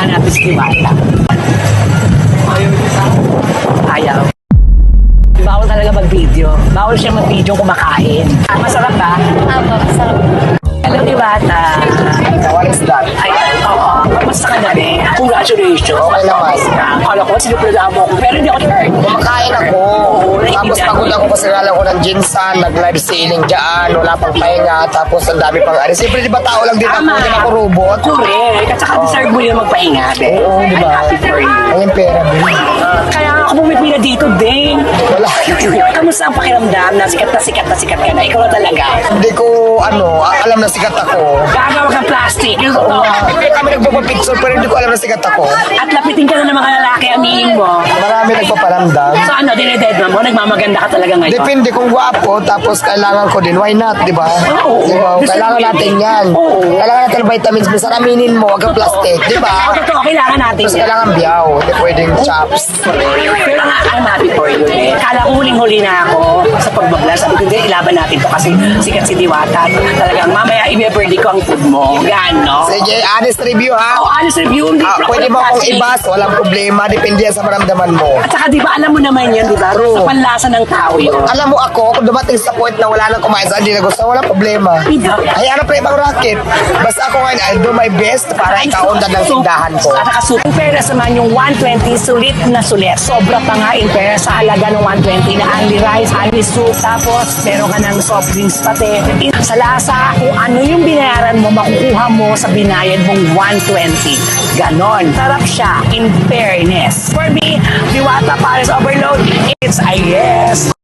Wala natin si Diwata. Ayaw. Bawal talaga mag-video. Bawal siya mag-video kumakain. Masarap ba? Apo, sarap. Hello, Diwata. What is that? Ay, oo. Kamusta ka na rin? Congratulations. Okay naman. Akala ko, sinuplada mo ako. Pero hindi ako sure. Kumakain ako. Tapos pagod ako kasi alam ko ng ginsan, nag-live sailing dyan, wala pang pahinga, tapos ang dami pang ari. Siyempre, di ba tao lang din ako, hindi ako robot. Correct. At saka deserve mo yun magpahinga. be. Oo, di ba? I'm happy for you. Ayun pera, din. Kaya ako pumipila dito din. Wala. Kamusta ang pakiramdam na sikat na sikat na sikat ka na? Ikaw na talaga. Hindi ko, ano, alam na sikat ako. Gagawa kang plastic. Oo. Hindi kami nagpapapicture, pero hindi ko alam na sikat ako. At lapitin ka na ng mga lalaki, aminin mo. Marami nagpaparamdam. So ano, dinededma mo? Nagmamaganda ka talaga ngayon? Depende kung gwapo, tapos kailangan ko din, why not, di ba? Oo. Di ba? Kailangan natin yan. Oo. Kailangan natin vitamins. Minsan aminin mo, wag kang plastic, di ba? totoo. Kailangan natin Tapos yan. kailangan biyaw, hindi pwedeng chops. Pero nga, I'm happy for you eh. Kala ko huling-huli na ako sa pagbablog. Sabi ko, hindi, ilaban natin to kasi sikat si Diwata. Talagang mamaya i-birthday ko ang food mo. Gan, no? Sige, honest review ha. Oh, honest review, hindi Ah, pwede mo akong nagplastic. ibas, walang problema, depende yan sa maramdaman mo. At saka, di ba, alam mo naman yun, di ba? True. Sa panlasa ng tao yun. Alam mo ako, kung dumating sa point na wala nang kumain sa hindi na gusto, walang problema. Ay, ano pa ibang racket? Basta ako ngayon, I'll do my best para ikaundan ng tindahan ko. At nakasulit. In fairness naman, yung 120, sulit na sulit. Sobra pa nga in fairness sa halaga ng 120 na only rice, only soup, tapos meron ka ng soft drinks pati. Sa lasa, kung ano yung binayaran mo, makukuha mo sa binayad mong 120. Ganon. Sarap siya, in fairness. For me, Diwata Paris Overload, it's a yes.